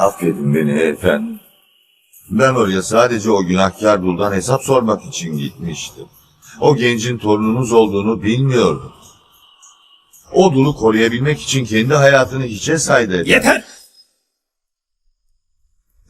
Affedin beni efendim. Ben oraya sadece o günahkar duldan hesap sormak için gitmiştim. O gencin torununuz olduğunu bilmiyordum. O dulu koruyabilmek için kendi hayatını hiçe saydı. Yeter!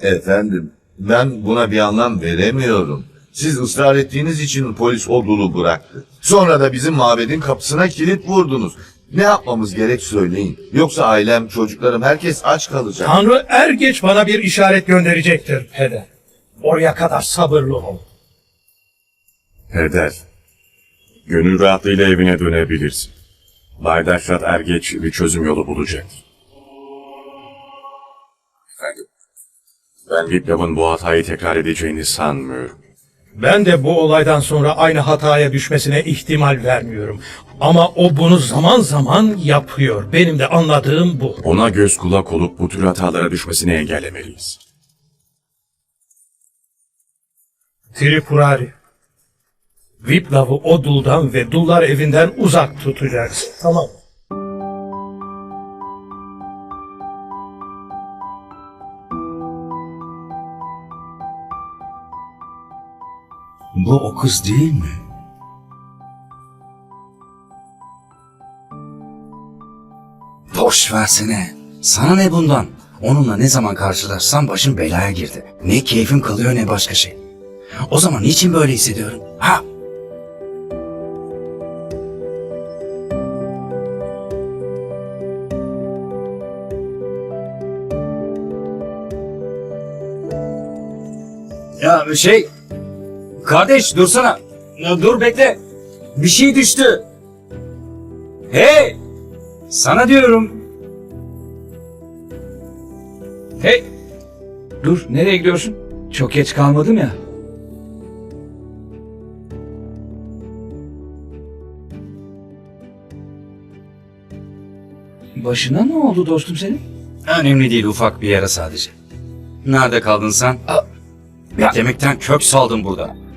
Efendim, ben buna bir anlam veremiyorum. Siz ısrar ettiğiniz için polis o dulu bıraktı. Sonra da bizim mabedin kapısına kilit vurdunuz. Ne yapmamız gerek söyleyin. Yoksa ailem, çocuklarım, herkes aç kalacak. Tanrı er geç bana bir işaret gönderecektir peder. Oraya kadar sabırlı ol. Peder, gönül rahatlığıyla evine dönebilirsin. Bay Derşat Ergeç bir çözüm yolu bulacak. Efendim, ben Viplav'ın bu hatayı tekrar edeceğini sanmıyorum. Ben de bu olaydan sonra aynı hataya düşmesine ihtimal vermiyorum. Ama o bunu zaman zaman yapıyor. Benim de anladığım bu. Ona göz kulak olup bu tür hatalara düşmesini engellemeliyiz. Tripurari. Viplav'ı o duldan ve dullar evinden uzak tutacaksın. Tamam. Bu o kız değil mi? Boş versene. Sana ne bundan? Onunla ne zaman karşılaşsam başım belaya girdi. Ne keyfim kalıyor ne başka şey. O zaman niçin böyle hissediyorum? Ha? Ya şey... Kardeş dursana. Ya dur bekle. Bir şey düştü. Hey! Sana diyorum. Hey! Dur nereye gidiyorsun? Çok geç kalmadım ya. Başına ne oldu dostum senin? Önemli değil ufak bir yara sadece. Nerede kaldın sen? Beklemekten kök saldım burada.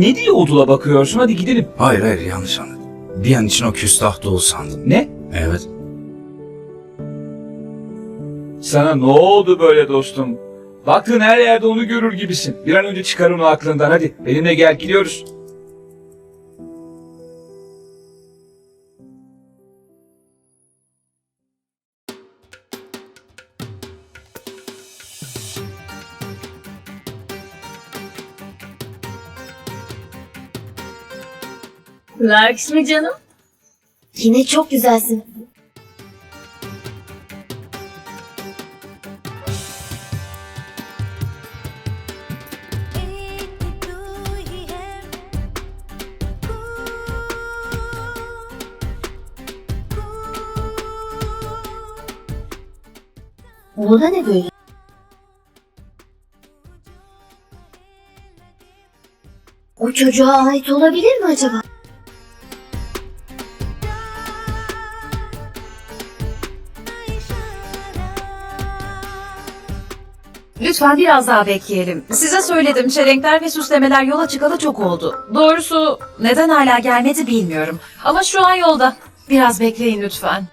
Ne diye odula bakıyorsun? Hadi gidelim. Hayır hayır yanlış anladın. Bir an için o küstah dolu sandım. Ne? Evet. Sana ne oldu böyle dostum? Baktığın her yerde onu görür gibisin. Bir an önce çıkar onu aklından hadi. Benimle gel gidiyoruz. Lakşmi canım. Yine çok güzelsin. Bu da ne böyle? O çocuğa ait olabilir mi acaba? Lütfen biraz daha bekleyelim. Size söyledim çelenkler ve süslemeler yola çıkalı çok oldu. Doğrusu neden hala gelmedi bilmiyorum. Ama şu an yolda. Biraz bekleyin lütfen.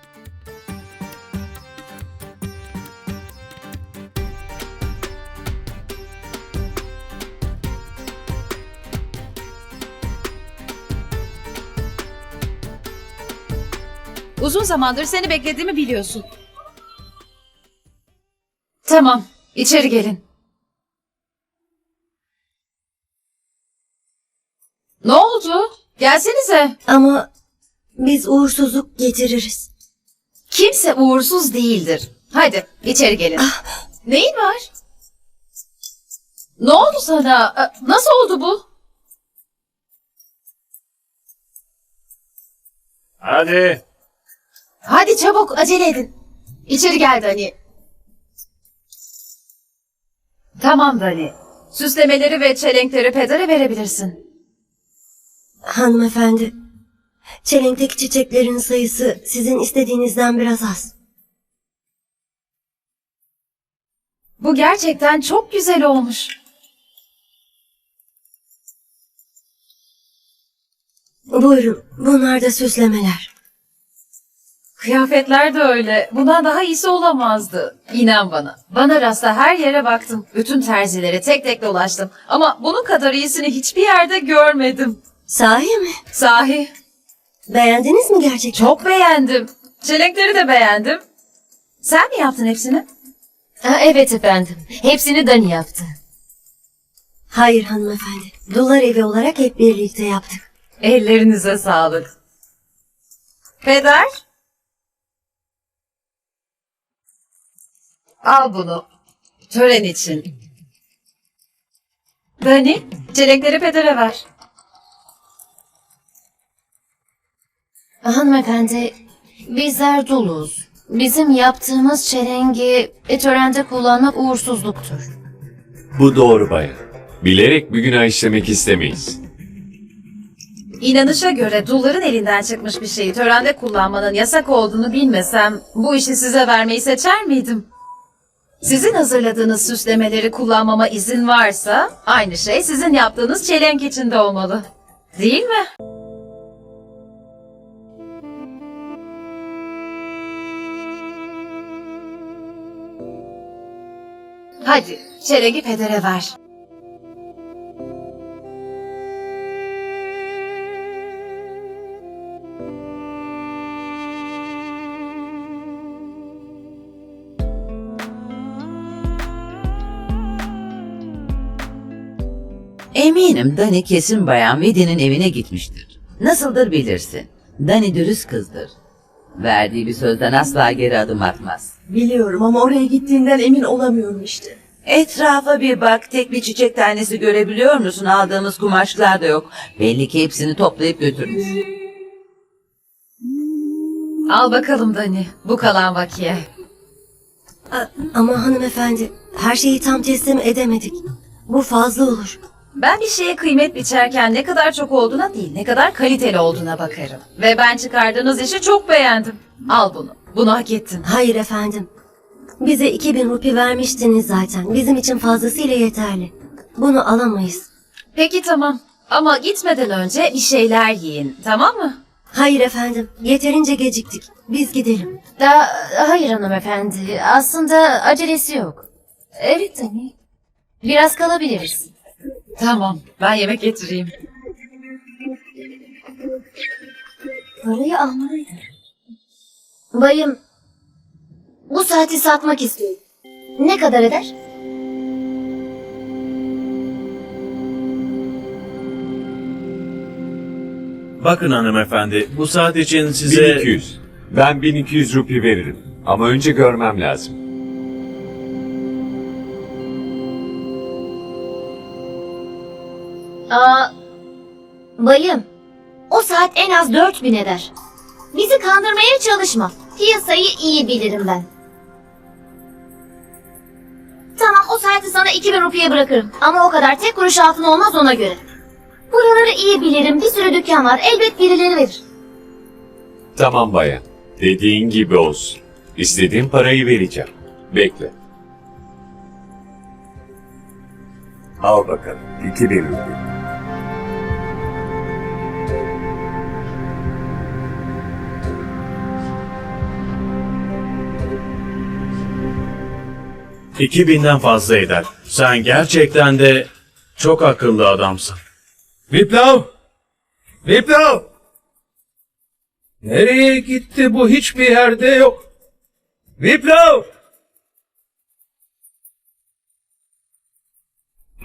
Uzun zamandır seni beklediğimi biliyorsun. Tamam, içeri gelin. Ne oldu? Gelsenize. Ama biz uğursuzluk getiririz. Kimse uğursuz değildir. Hadi içeri gelin. Neyin var? Ne oldu sana? Ee, Nasıl oldu bu? Hadi. Hadi çabuk acele edin. İçeri gel Dani. Tamam Dani. Süslemeleri ve çelenkleri pedere verebilirsin. Hanımefendi, çelenkteki çiçeklerin sayısı sizin istediğinizden biraz az. Bu gerçekten çok güzel olmuş. Buyurun, bunlar da süslemeler. Kıyafetler de öyle. Bundan daha iyisi olamazdı. İnan bana. Bana rastla her yere baktım. Bütün terzilere tek tek dolaştım. Ama bunun kadar iyisini hiçbir yerde görmedim. Sahi mi? Sahi. Beğendiniz mi gerçekten? Çok beğendim. Çelenkleri de beğendim. Sen mi yaptın hepsini? Ha, evet efendim. Hepsini Dani yaptı. Hayır hanımefendi. Dullar evi olarak hep birlikte yaptık. Ellerinize sağlık. Peder? Al bunu. Tören için. Dani, çelenkleri pedere ver. Hanımefendi, bizler duluz. Bizim yaptığımız çelengi e, törende kullanmak uğursuzluktur. Bu doğru bayan. Bilerek bir günah işlemek istemeyiz. İnanışa göre dulların elinden çıkmış bir şeyi törende kullanmanın yasak olduğunu bilmesem bu işi size vermeyi seçer miydim? Sizin hazırladığınız süslemeleri kullanmama izin varsa aynı şey sizin yaptığınız çelenk için de olmalı. Değil mi? Hadi çelengi pedere ver. Eminim Dani kesin bayan Vedi'nin evine gitmiştir. Nasıldır bilirsin. Dani dürüst kızdır. Verdiği bir sözden asla geri adım atmaz. Biliyorum ama oraya gittiğinden emin olamıyorum işte. Etrafa bir bak, tek bir çiçek tanesi görebiliyor musun? Aldığımız kumaşlar da yok. Belli ki hepsini toplayıp götürmüş. Al bakalım Dani, bu kalan bakiye. A- ama hanımefendi, her şeyi tam teslim edemedik. Bu fazla olur. Ben bir şeye kıymet biçerken ne kadar çok olduğuna değil, ne kadar kaliteli olduğuna bakarım. Ve ben çıkardığınız işi çok beğendim. Al bunu, bunu hak ettin. Hayır efendim. Bize 2000 rupi vermiştiniz zaten. Bizim için fazlasıyla yeterli. Bunu alamayız. Peki tamam. Ama gitmeden önce bir şeyler yiyin, tamam mı? Hayır efendim, yeterince geciktik. Biz gidelim. Da, hayır hanımefendi. Aslında acelesi yok. Evet Dani. Biraz kalabiliriz. Tamam, ben yemek getireyim. Parayı almalıydı. Bayım, bu saati satmak istiyorum. Ne kadar eder? Bakın hanımefendi, bu saat için size... 1200. Ben 1200 rupi veririm. Ama önce görmem lazım. Aa, bayım, o saat en az 4000 eder. Bizi kandırmaya çalışma. Piyasayı iyi bilirim ben. Tamam o saati sana 2000 rupiye bırakırım. Ama o kadar tek kuruş altın olmaz ona göre. Buraları iyi bilirim. Bir sürü dükkan var. Elbet birileri verir. Tamam bayan. Dediğin gibi olsun. İstediğin parayı vereceğim. Bekle. Al bakalım. 2000 rupiye. 2000'den fazla eder. Sen gerçekten de çok akıllı adamsın. Viplav! Viplav! Nereye gitti bu hiçbir yerde yok. Viplav!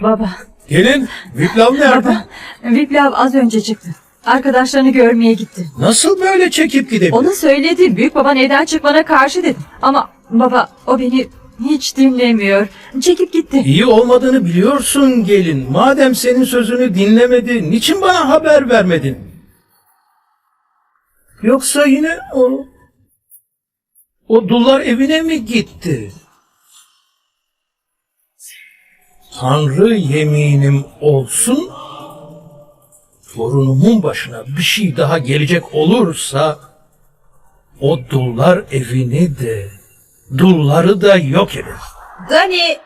Baba. Gelin, Viplav nerede? Baba, Viplav az önce çıktı. Arkadaşlarını görmeye gitti. Nasıl böyle çekip gidebilir? Onu söyledi. Büyük baba neden çıkmana karşı dedi. Ama baba o beni hiç dinlemiyor. Çekip gitti. İyi olmadığını biliyorsun gelin. Madem senin sözünü dinlemedi, niçin bana haber vermedin? Yoksa yine o... O dullar evine mi gitti? Tanrı yeminim olsun, torunumun başına bir şey daha gelecek olursa, o dullar evini de, dulları da yok eder. Dani,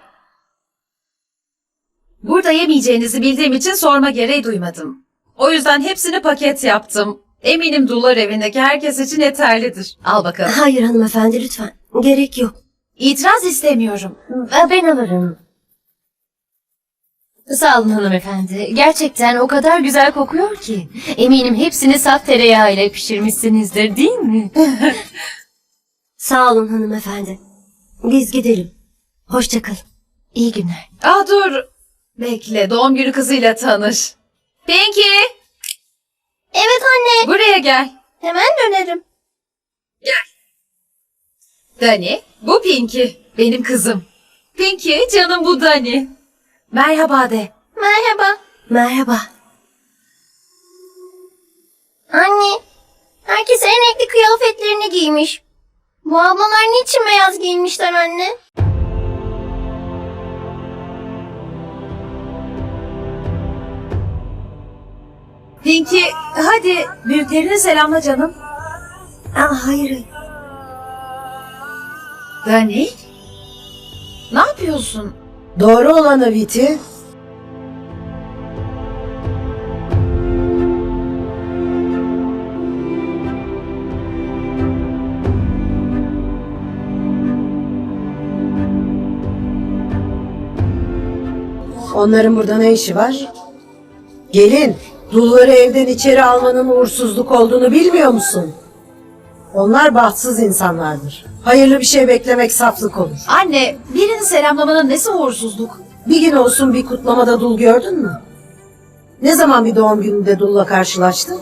Burada yemeyeceğinizi bildiğim için sorma gereği duymadım. O yüzden hepsini paket yaptım. Eminim Dullar evindeki herkes için yeterlidir. Al bakalım. Hayır hanımefendi lütfen. Gerek yok. İtiraz istemiyorum. Ben alırım. Sağ olun hanımefendi. Gerçekten o kadar güzel kokuyor ki. Eminim hepsini saf tereyağı ile pişirmişsinizdir değil mi? Sağ olun hanımefendi. Biz gidelim. Hoşça kalın. İyi günler. Ah dur. Bekle doğum günü kızıyla tanış. Pinky Evet anne. buraya gel. Hemen dönerim. Dani bu Pinky. Benim kızım. Pinky canım bu Dani. Merhaba de. Merhaba. Merhaba. Anne. Herkes en renkli kıyafetlerini giymiş. Bu ablalar niçin beyaz giyinmişler anne? Pinky hadi büyüklerini selamla canım. Aa, hayır hayır. Dani? Ne yapıyorsun? Doğru olanı Viti. Onların burada ne işi var? Gelin, dulları evden içeri almanın uğursuzluk olduğunu bilmiyor musun? Onlar bahtsız insanlardır. Hayırlı bir şey beklemek saflık olur. Anne birini selamlamanın nesi uğursuzluk? Bir gün olsun bir kutlamada dul gördün mü? Ne zaman bir doğum gününde dulla karşılaştın?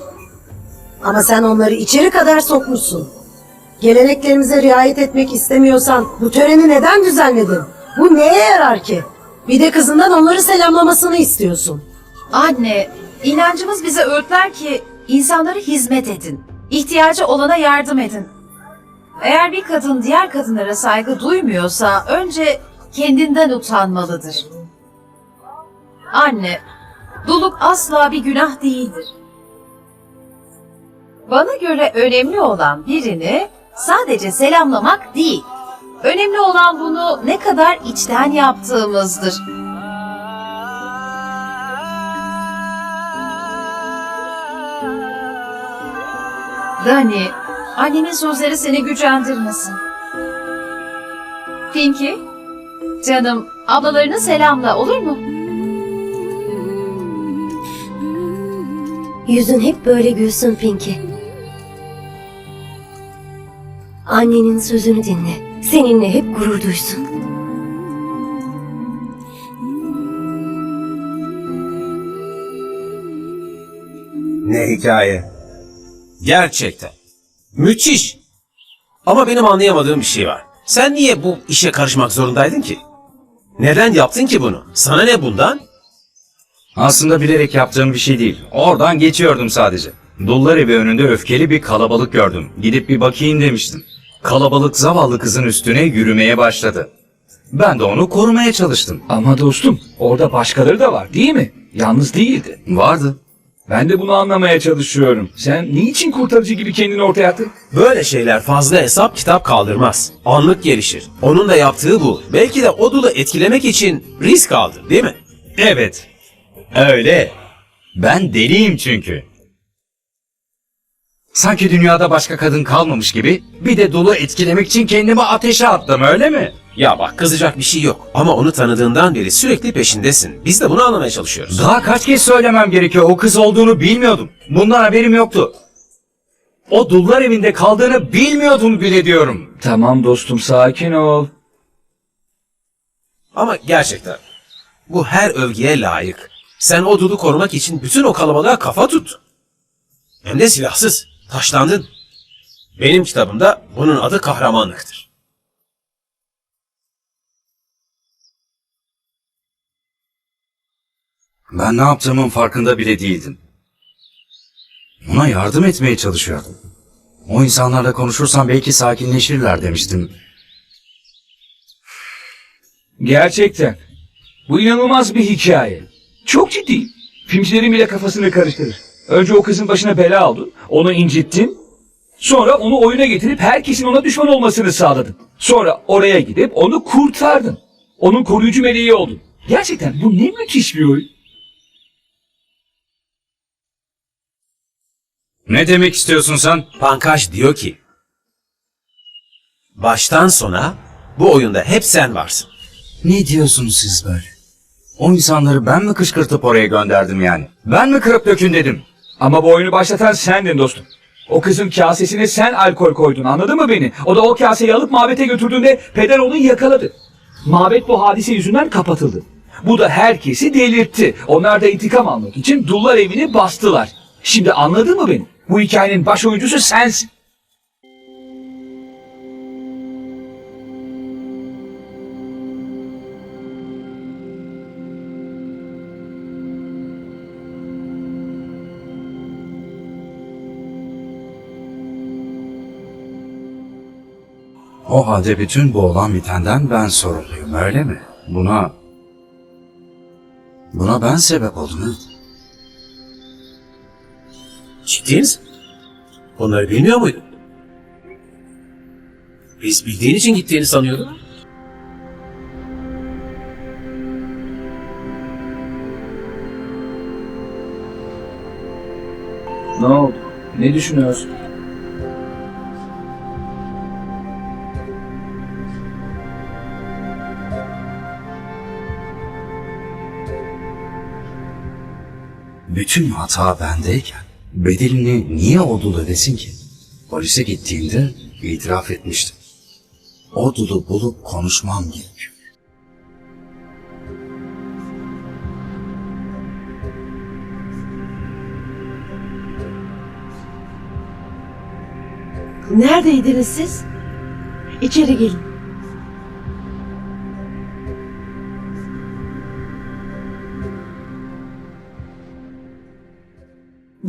Ama sen onları içeri kadar sokmuşsun. Geleneklerimize riayet etmek istemiyorsan bu töreni neden düzenledin? Bu neye yarar ki? Bir de kızından onları selamlamasını istiyorsun. Anne inancımız bize öğütler ki insanlara hizmet edin. İhtiyacı olana yardım edin. Eğer bir kadın diğer kadınlara saygı duymuyorsa önce kendinden utanmalıdır. Anne, duluk asla bir günah değildir. Bana göre önemli olan birini sadece selamlamak değil. Önemli olan bunu ne kadar içten yaptığımızdır. Dani, annemin sözleri seni gücendirmesin. Pinky, canım ablalarını selamla olur mu? Yüzün hep böyle gülsün Pinky. Annenin sözünü dinle. Seninle hep gurur duysun. Ne hikaye. Gerçekten. Müthiş. Ama benim anlayamadığım bir şey var. Sen niye bu işe karışmak zorundaydın ki? Neden yaptın ki bunu? Sana ne bundan? Aslında bilerek yaptığım bir şey değil. Oradan geçiyordum sadece. Dullar evi önünde öfkeli bir kalabalık gördüm. Gidip bir bakayım demiştim. Kalabalık zavallı kızın üstüne yürümeye başladı. Ben de onu korumaya çalıştım. Ama dostum orada başkaları da var değil mi? Yalnız değildi. Vardı. Ben de bunu anlamaya çalışıyorum. Sen niçin kurtarıcı gibi kendini ortaya attın? Böyle şeyler fazla hesap kitap kaldırmaz. Anlık gelişir. Onun da yaptığı bu. Belki de o dulu etkilemek için risk aldı değil mi? Evet. Öyle. Ben deliyim çünkü. Sanki dünyada başka kadın kalmamış gibi bir de dolu etkilemek için kendimi ateşe attım öyle mi? Ya bak kızacak bir şey yok. Ama onu tanıdığından beri sürekli peşindesin. Biz de bunu anlamaya çalışıyoruz. Daha kaç kez söylemem gerekiyor o kız olduğunu bilmiyordum. Bundan haberim yoktu. O dullar evinde kaldığını bilmiyordum bile diyorum. Tamam dostum sakin ol. Ama gerçekten bu her övgüye layık. Sen o dulu korumak için bütün o kalabalığa kafa tut. Hem de silahsız. Taşlandın. Benim kitabımda bunun adı kahramanlıktır. Ben ne yaptığımın farkında bile değildim. Ona yardım etmeye çalışıyordum. O insanlarla konuşursam belki sakinleşirler demiştim. Gerçekten. Bu inanılmaz bir hikaye. Çok ciddi. Filmcilerin bile kafasını karıştırır. Önce o kızın başına bela oldun. Onu incittin. Sonra onu oyuna getirip herkesin ona düşman olmasını sağladın. Sonra oraya gidip onu kurtardın. Onun koruyucu meleği oldun. Gerçekten bu ne müthiş bir oyun. Ne demek istiyorsun sen? Pankaj diyor ki baştan sona bu oyunda hep sen varsın. Ne diyorsunuz siz böyle? O insanları ben mi kışkırtıp oraya gönderdim yani? Ben mi kırıp dökün dedim? Ama bu oyunu başlatan sendin dostum. O kızın kasesine sen alkol koydun anladın mı beni? O da o kaseyi alıp mabete götürdüğünde peder onu yakaladı. Mabet bu hadise yüzünden kapatıldı. Bu da herkesi delirtti. Onlar da intikam almak için dullar evini bastılar. Şimdi anladın mı beni? Bu hikayenin baş oyuncusu sensin. O halde bütün bu olan bitenden ben sorumluyum öyle mi? Buna... Buna ben sebep oldum. Ciddi misin? Bunları bilmiyor muydun? Biz bildiğin için gittiğini sanıyorduk. Ne oldu? Ne düşünüyorsun? Bütün hata bendeyken bedelini niye o dul ödesin ki? Polise gittiğimde itiraf etmiştim. O dulu bulup konuşmam gerekiyor. Neredeydiniz siz? İçeri gelin.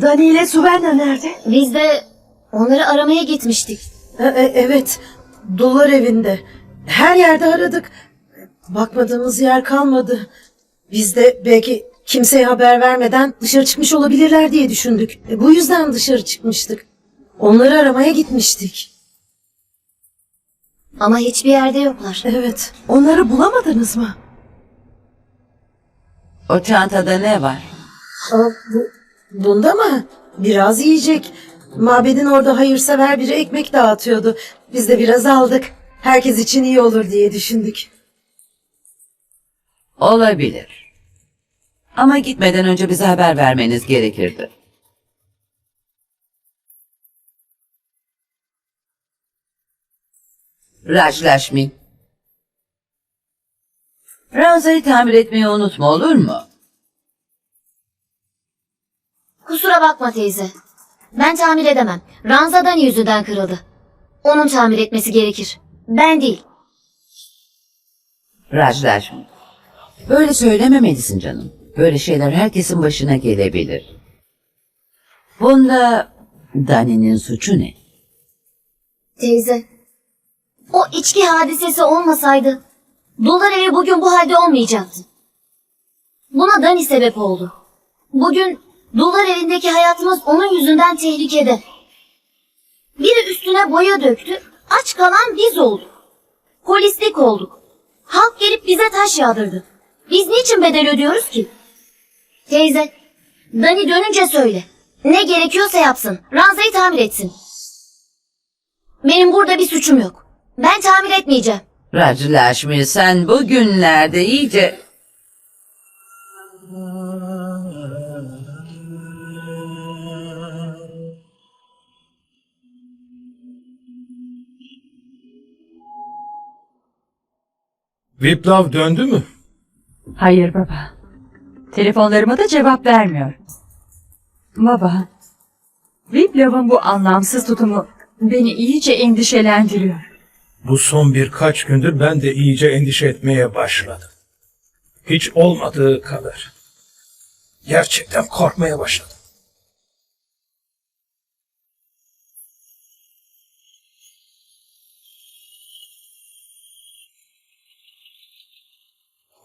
Dani ile Suvenna nerede? Biz de onları aramaya gitmiştik. E- e- evet, Dullar evinde. Her yerde aradık. Bakmadığımız yer kalmadı. Biz de belki kimseye haber vermeden dışarı çıkmış olabilirler diye düşündük. E, bu yüzden dışarı çıkmıştık. Onları aramaya gitmiştik. Ama hiçbir yerde yoklar. Evet. Onları bulamadınız mı? O çantada ne var? Aa, bu, bunda mı? Biraz yiyecek. Mabedin orada hayırsever biri ekmek dağıtıyordu. Biz de biraz aldık. Herkes için iyi olur diye düşündük. Olabilir. Ama gitmeden önce bize haber vermeniz gerekirdi. Rajlaşmi. Ranzayı tamir etmeyi unutma olur mu? Kusura bakma teyze. Ben tamir edemem. Ranzadan yüzünden kırıldı. Onun tamir etmesi gerekir. Ben değil. Rajlaşmi. Böyle söylememelisin canım. Böyle şeyler herkesin başına gelebilir. Bunda Dani'nin suçu ne? Teyze. O içki hadisesi olmasaydı dolar evi bugün bu halde olmayacaktı. Buna Dani sebep oldu. Bugün dolar evindeki hayatımız onun yüzünden tehlikede. Biri üstüne boya döktü, aç kalan biz olduk. Polislik olduk. Halk gelip bize taş yağdırdı. Biz niçin bedel ödüyoruz ki? Teyze, Dani dönünce söyle. Ne gerekiyorsa yapsın. Ranzayı tamir etsin. Benim burada bir suçum yok. Ben tamir etmeyeceğim. Rajlaşmi sen bugünlerde iyice... Viplav döndü mü? Hayır baba. Telefonlarıma da cevap vermiyor. Baba, Viplav'ın bu anlamsız tutumu beni iyice endişelendiriyor. Bu son birkaç gündür ben de iyice endişe etmeye başladım. Hiç olmadığı kadar. Gerçekten korkmaya başladım.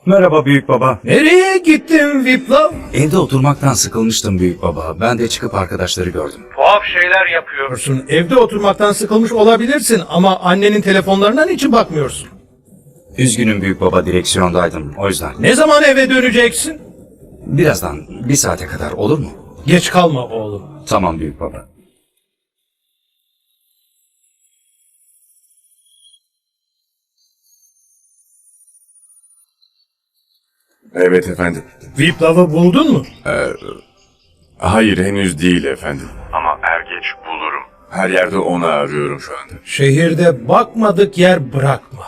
Merhaba büyük baba. Nereye gittin Viplav? Evde oturmaktan sıkılmıştım büyük baba. Ben de çıkıp arkadaşları gördüm. Tuhaf şeyler yapıyorsun. Evde oturmaktan sıkılmış olabilirsin ama annenin telefonlarına niçin bakmıyorsun? Üzgünüm büyük baba direksiyondaydım o yüzden. Ne zaman eve döneceksin? Birazdan bir saate kadar olur mu? Geç kalma oğlum. Tamam büyük baba. Evet efendim. Viplav'ı buldun mu? Hayır henüz değil efendim. Ama er geç bulurum. Her yerde onu arıyorum şu anda. Şehirde bakmadık yer bırakma.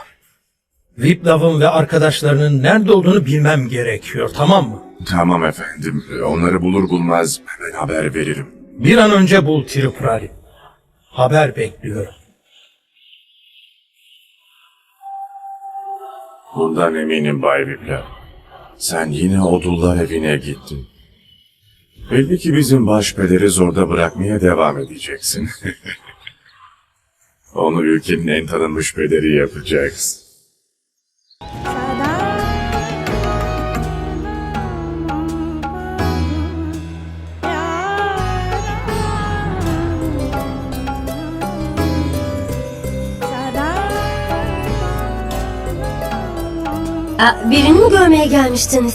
Viplav'ın ve arkadaşlarının nerede olduğunu bilmem gerekiyor tamam mı? Tamam efendim. Onları bulur bulmaz hemen haber veririm. Bir an önce bul Tripurari. Haber bekliyorum. Bundan eminim Bay Viplav. Sen yine odullar evine gittin. Belli ki bizim başpederi zorda bırakmaya devam edeceksin. Onu ülkenin en tanınmış pederi yapacaksın. Birini mi görmeye gelmiştiniz?